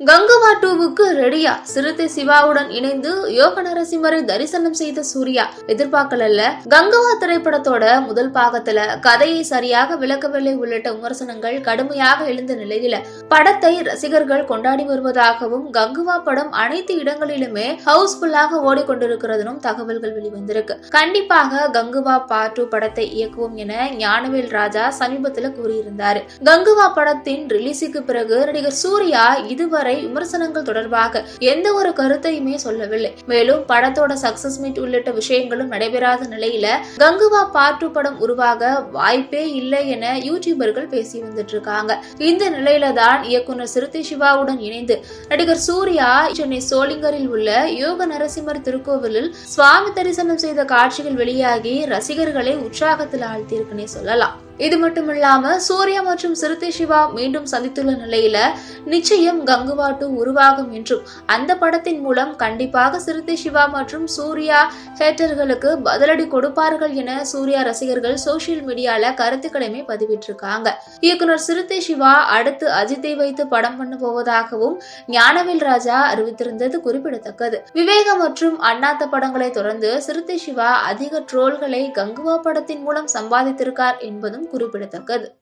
கங்குவா டூவுக்கு ரெடியா? சிறுத்தை சிவாவுடன் இணைந்து யோக நரசிம்மரை தரிசனம் செய்த சூர்யா. எதிர்பார்க்கல கங்குவா திரைப்படத்தோட முதல் பாகத்துல கதையை சரியாக விளக்கவில்லை உள்ளிட்ட விமர்சனங்கள் கடுமையாக எழுந்த நிலையில படத்தை ரசிகர்கள் கொண்டாடி வருவதாகவும் கங்குவா படம் அனைத்து இடங்களிலுமே ஹவுஸ்ஃபுல்லாக ஓடிக்கொண்டிருக்கிறதுனும் தகவல்கள் வெளிவந்திருக்கு. கண்டிப்பாக கங்குவா பார்ட் டூ படத்தை இயக்குவோம் என ஞானவேல் ராஜா சமீபத்துல கூறியிருந்தாரு. கங்குவா படத்தின் ரிலீஸுக்கு பிறகு நடிகர் சூர்யா இதுவரை விமர்சனங்கள் தொடர்பாக எந்த ஒரு கருத்தையுமே சொல்லவில்லை. மேலும் படத்தோட சக்சஸ் மீட் உள்ளிட்ட விஷயங்களும் நடைபெறாத நிலையில கங்குவா பார்ட் டூ படம் உருவாக வாய்ப்பே இல்லை என யூடியூபர்கள் பேசி வந்துட்டு இருக்காங்க. இந்த நிலையில தான் இயக்குனர் சிறுத்தை சிவாவுடன் இணைந்து நடிகர் சூர்யா சென்னை சோளிங்கரில் உள்ள யோக நரசிம்மர் திருக்கோவிலில் சுவாமி தரிசனம் செய்த காட்சிகள் வெளியாகி ரசிகர்களை உற்சாகத்தில் ஆழ்த்தியிருக்குன்னே சொல்லலாம். இது மட்டுமில்லாம சூர்யா மற்றும் சிறுத்தை சிவா மீண்டும் சந்தித்துள்ள நிலையில நிச்சயம் கங்குவா டூ உருவாகும் என்றும் அந்த படத்தின் மூலம் கண்டிப்பாக சிறுத்தை சிவா மற்றும் சூர்யா ஹேட்டர்களுக்கு பதிலடி கொடுப்பார்கள் என சூர்யா ரசிகர்கள் சோசியல் மீடியால கருத்துக்களையுமே பதிவிட்டிருக்காங்க. இயக்குனர் சிறுத்தை சிவா அடுத்து அஜித்தை வைத்து படம் பண்ண போவதாகவும் ஞானவேல் ராஜா அறிவித்திருந்தது குறிப்பிடத்தக்கது. விவேக மற்றும் அண்ணாத்த படங்களை தொடர்ந்து சிறுத்தை சிவா அதிக ட்ரோல்களை கங்குவா படத்தின் மூலம் சம்பாதித்திருக்கார் என்பதும் குறிப்பிடத்தக்கது.